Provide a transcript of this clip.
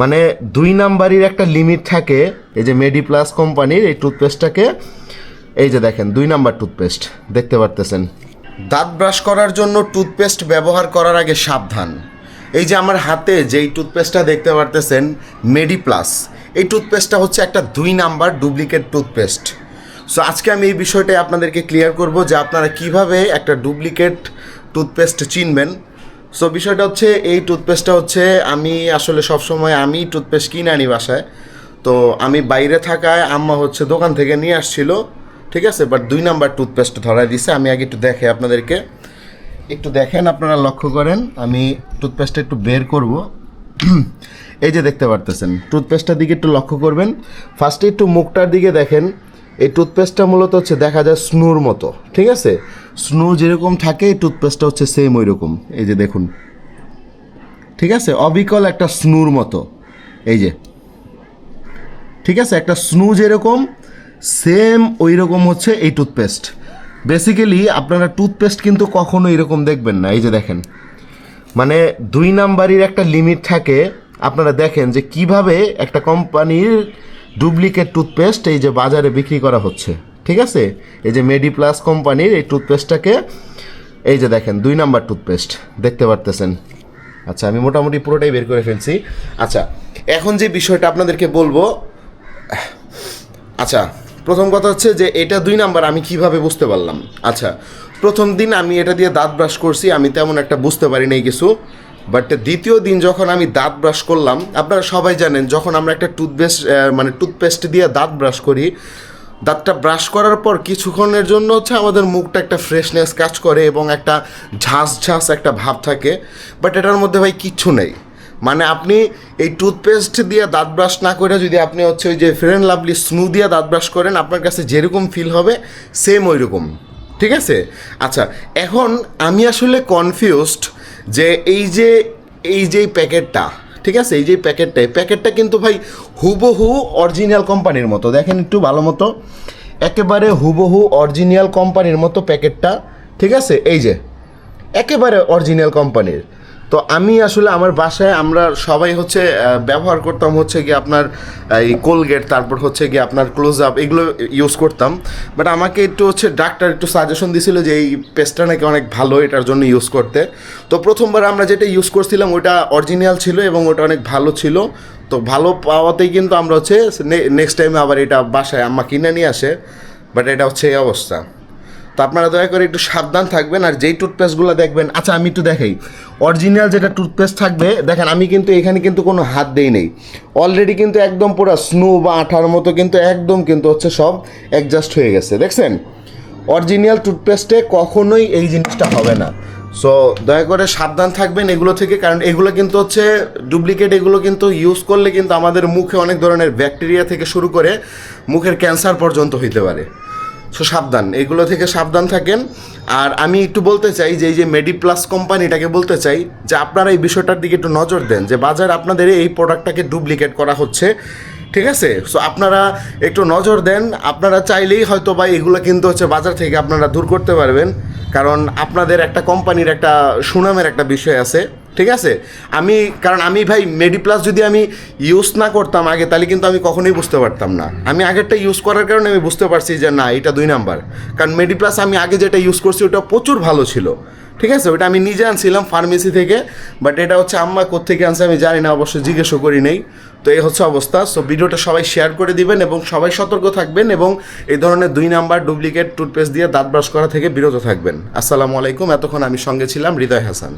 মানে দুই নাম্বারের একটা লিমিট থাকে, এই যে মেডি প্লাস কোম্পানির এই টুথপেস্টটাকে এই যে দেখেন, দুই নাম্বার টুথপেস্ট দেখতে পারতেছেন। দাঁত ব্রাশ করার জন্য টুথপেস্ট ব্যবহার করার আগে সাবধান। এই যে আমার হাতে যেই টুথপেস্টটা দেখতে পারতেছেন মেডি প্লাস এই টুথপেস্টটা হচ্ছে একটা দুই নাম্বার ডুপ্লিকেট টুথপেস্ট সো আজকে আমি এই বিষয়টাই আপনাদেরকে ক্লিয়ার করব যে আপনারা কীভাবে একটা ডুপ্লিকেট টুথপেস্ট চিনবেন। সো বিষয়টা হচ্ছে, এই টুথপেস্টটা হচ্ছে, আমি আসলে সবসময় আমি টুথপেস্ট কিনে আনি বাসায়। তো আমি বাইরে থাকায় আম্মা হচ্ছে দোকান থেকে নিয়ে আসছিল, ঠিক আছে? বাট দুই নাম্বার টুথপেস্ট ধরাই দিছে। আমি আগে একটু দেখে আপনাদেরকে। একটু দেখেন, আপনারা লক্ষ্য করেন, আমি টুথপেস্টটা একটু বের করব। এই যে দেখতে পারতেছেন টুথপেস্টটার দিকে একটু লক্ষ্য করবেন। ফার্স্টে একটু মুখটার দিকে দেখেন। এই টুথপেস্টটা মূলত হচ্ছে দেখা যায় স্নুর মতো, ঠিক আছে? স্নু যেরকম থাকে, এই টুথপেস্টটা হচ্ছে সেম ওই রকম এই যে দেখুন, ঠিক আছে? অবিকল একটা স্নুর মতো। এই যে, ঠিক আছে? একটা স্নু যেরকম সেম ওই রকম হচ্ছে এই টুথপেস্ট বেসিক্যালি আপনারা টুথপেস্ট কিন্তু কখনো এরকম দেখবেন না। এই যে দেখেন মানে দুই নাম্বারের একটা লিমিট থাকে। আপনারা দেখেন যে কীভাবে একটা কোম্পানির ডুপ্লিকেট টুথপেস্ট এই যে বাজারে বিক্রি করা হচ্ছে, ঠিক আছে? এই যে মেডি প্লাস কোম্পানির এই টুথপেস্টটাকে, এই যে দেখেন, দুই নাম্বার টুথপেস্ট, দেখতে পারতেছেন? আচ্ছা আমি মোটামুটি পুরোটাই বের করে ফেলছি। আচ্ছা এখন যে বিষয়টা আপনাদেরকে বলব আচ্ছা প্রথম কথা হচ্ছে যে এটা দুই নাম্বার আমি কীভাবে বুঝতে পারলাম? আচ্ছা প্রথম দিন আমি এটা দিয়ে দাঁত ব্রাশ করছি, আমি তেমন একটা বুঝতে পারি নাই কিছু। বাট দ্বিতীয় দিন যখন আমি দাঁত ব্রাশ করলাম, আপনারা সবাই জানেন, যখন আমরা একটা টুথপেস্ট মানে টুথপেস্ট দিয়ে দাঁত ব্রাশ করি, দাঁতটা ব্রাশ করার পর কিছুক্ষণের জন্য হচ্ছে আমাদের মুখটা একটা ফ্রেশনেস কাজ করে এবং একটা ঝাঁস ঝাঁস একটা ভাব থাকে। বাট এটার মধ্যে ভাই কিচ্ছু নেই। মানে আপনি এই টুথপেস্ট দিয়ে দাঁত ব্রাশ না করে যদি আপনি হচ্ছে ওই যে ফ্রেন লাভলি স্নু দিয়ে দাঁত ব্রাশ করেন, আপনার কাছে যেরকম ফিল হবে সেম ওই রকম ঠিক আছে? আচ্ছা এখন আমি আসলে কনফিউজড যে এই যে এই যে প্যাকেটটা, ঠিক আছে? এই যে প্যাকেটটা, এই প্যাকেটটা কিন্তু ভাই হুবহু অরিজিনাল কোম্পানির মতো। দেখেন একটু ভালো মতো। একেবারে হুবহু অরিজিনাল কোম্পানির মতো প্যাকেটটা, ঠিক আছে? এই যে, একেবারে অরিজিনাল কোম্পানির তো আমি আসলে আমার বাসায় আমরা সবাই হচ্ছে ব্যবহার করতাম হচ্ছে কি আপনার এই কোলগেট তারপর হচ্ছে কি আপনার ক্লোজ আপ এগুলো ইউজ করতাম। বাট আমাকে একটু হচ্ছে ডাক্তার একটু সাজেশন দিছিল যে এই পেস্টটা নাকি অনেক ভালো, এটার জন্য ইউজ করতে। তো প্রথমবার আমরা যেটা ইউজ করছিলাম ওটা অরিজিনাল ছিল এবং ওটা অনেক ভালো ছিল। তো ভালো পাওয়াতেই কিন্তু আমরা হচ্ছে নেক্সট টাইমে আবার এটা বাসায় আম্মা কিনে নিয়ে আসে। বাট এটা হচ্ছে এই অবস্থা। তো আপনারা দয়া করে একটু সাবধান থাকবেন আর যেই টুথপেস্টগুলো দেখবেন আচ্ছা আমি একটু দেখাই। অরিজিনাল যেটা টুথপেস্ট থাকবে, দেখেন, আমি কিন্তু এখানে কিন্তু কোনো হাত দেই নেই। অলরেডি কিন্তু একদম পুরো স্নো বা আঠার মতো কিন্তু একদম কিন্তু হচ্ছে সব অ্যাডজাস্ট হয়ে গেছে। দেখছেন? অরিজিনাল টুথপেস্টে কখনোই এই জিনিসটা হবে না। সো দয়া করে সাবধান থাকবেন এগুলো থেকে, কারণ এগুলো কিন্তু হচ্ছে ডুপ্লিকেট এগুলো কিন্তু ইউজ করলে কিন্তু আমাদের মুখে অনেক ধরনের ব্যাকটেরিয়া থেকে শুরু করে মুখের ক্যান্সার পর্যন্ত হইতে পারে। সো সাবধান, এগুলো থেকে সাবধান থাকেন। আর আমি একটু বলতে চাই যে এই যে মেডি প্লাস কোম্পানিটাকে বলতে চাই, যে আপনারা এই বিষয়টার দিকে একটু নজর দেন, যে বাজার আপনাদের এই প্রোডাক্টটাকে ডুপ্লিকেট করা হচ্ছে, ঠিক আছে? সো আপনারা একটু নজর দেন, আপনারা চাইলেই হয়তো বা এগুলো কিন্তু হচ্ছে বাজার থেকে আপনারা দূর করতে পারবেন, কারণ আপনাদের একটা কোম্পানির একটা সুনামের একটা বিষয় আছে। ঠিক আছে? আমি, কারণ আমি ভাই মেডিপ্লাস যদি আমি ইউজ না করতাম আগে, তাহলে কিন্তু আমি কখনোই বুঝতে পারতাম না। আমি আগেরটা ইউজ করার কারণে আমি বুঝতে পারছি যে না, এটা দুই নাম্বার কারণ মেডিপ্লাস আমি আগে যেটা ইউজ করছি, ওটা প্রচুর ভালো ছিল। ঠিক আছে? ওটা আমি নিজে আনছিলাম ফার্মেসি থেকে বাট এটা হচ্ছে আম্মা কোথেকে আনছে আমি জানি না, অবশ্য জিজ্ঞেসও করি নেই। তো এই হচ্ছে অবস্থা। সো ভিডিওটা সবাই শেয়ার করে দিবেন এবং সবাই সতর্ক থাকবেন এবং এই ধরনের দুই নাম্বার ডুপ্লিকেট টুথপেস্ট দিয়ে দাঁত ব্রাশ করা থেকে বিরত থাকবেন। আসসালামু আলাইকুম। এতক্ষণ আমি সঙ্গে ছিলাম হৃদয় হাসান।